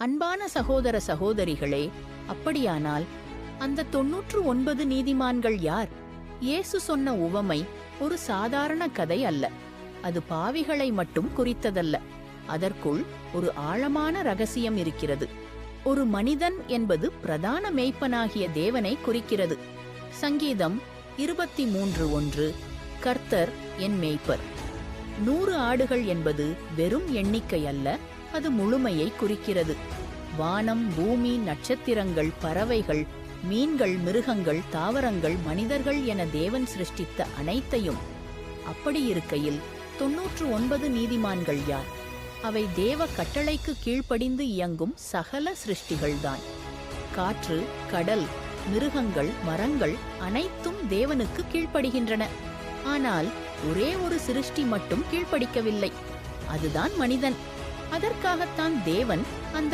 அன்பான சகோதர சகோதரிகளே அப்படியானால் அந்த தொன்னூற்று ஒன்பது நீதிமான்கள் யார்? இயேசு சொன்ன உவமை ஒரு சாதாரண கதை அல்ல. அது பாவிகளை மட்டும் குறித்ததல்ல. அதற்குள் ஒரு ஆழமான ரகசியம் இருக்கிறது. ஒரு மனிதன் என்பது பிரதான மேய்ப்பனாகிய தேவனை குறிக்கிறது. சங்கீதம் இருபத்தி மூன்று ஒன்று கர்த்தர் என் மேய்ப்பர் நூறு ஆடுகள் என்பது வெறும் எண்ணிக்கை அல்ல அது முழுமையை குறிக்கிறது. வானம் பூமி நட்சத்திரங்கள் பறவைகள் மீன்கள் மிருகங்கள் தாவரங்கள் மனிதர்கள் என தேவன் சிருஷ்டித்த அனைத்தையும் அப்படி இருக்கையில் தொன்னூற்று ஒன்பது நீதிமான்கள் யார்? அவை தேவ கட்டளைக்கு கீழ்ப்படிந்து இயங்கும் சகல சிருஷ்டிகள்தான். காற்று கடல் மிருகங்கள் மரங்கள் அனைத்தும் தேவனுக்கு கீழ்ப்படுகின்றன. ஆனால் ஒரே ஒரு சிருஷ்டி மட்டும் கீழ்ப்படிக்கவில்லை. அதுதான் மனிதன். அதற்காகத்தான் தேவன் அந்த